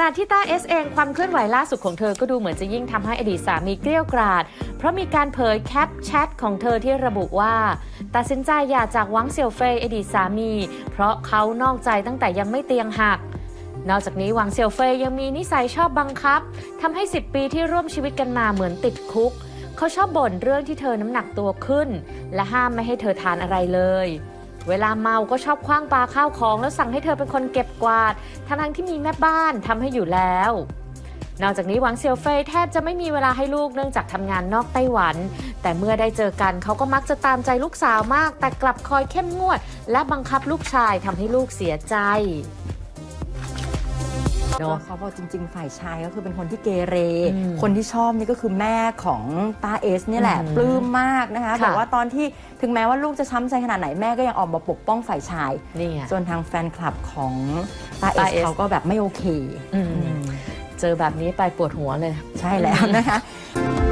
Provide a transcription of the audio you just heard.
ณะที่ต้าเอสเองความเคลื่อนไหวล่าสุดของเธอก็ดูเหมือนจะยิ่งทำให้อดีตสามีเกลี้ยกราด เพราะมีการเผยแคปแชทของเธอที่ระบุว่า ตัดสินใจหย่าจากหวังเสี่ยวเฟยอดีตสามี เพราะเขานอกใจตั้งแต่ยังไม่เตียงหักนอกจากนี้หวังเสี่ยวเฟยยังมีนิสัยชอบบังคับทำให้ 10 ปีที่ร่วมชีวิตกันมาเหมือนติดคุก เขาชอบบ่นเรื่องที่เธอน้ำหนักตัวขึ้น และห้ามไม่ให้เธอทานอะไรเลย เวลาเมาก็ชอบคว้างปลาข้าวของ แล้วสั่งให้เธอเป็นคนเก็บกวาด ทั้งที่มีแม่บ้านทำให้อยู่แล้ว นอกจากนี้หวังเซียวเฟยแทบจะไม่มีเวลาให้ลูกเนื่องจากทำงานนอกไต้หวัน แต่เมื่อได้เจอกันเขาก็มักจะตามใจลูกสาวมาก แต่กลับคอยเข้มงวด และบังคับลูกชายทำให้ลูกเสียใจ เนอะเขาบอกจริง ๆ ฝ่ายชายก็คือเป็นคนที่เกเรอืมคนที่ชอบนี่ก็คือแม่ของตาเอสเนี่ยแหละอืมปลื้มมากนะคะค่ะบอกว่าตอนที่ถึงแม้ว่าลูกจะช้ำใจขนาดไหนแม่ก็ยังออกมาปกป้องฝ่ายชายนี่ไงส่วนทางแฟนคลับของตาเอตาสเอสเขาก็แบบไม่โอเคอืมเจอแบบนี้ไปปวดหัวเลย ใช่แล้วนะคะอ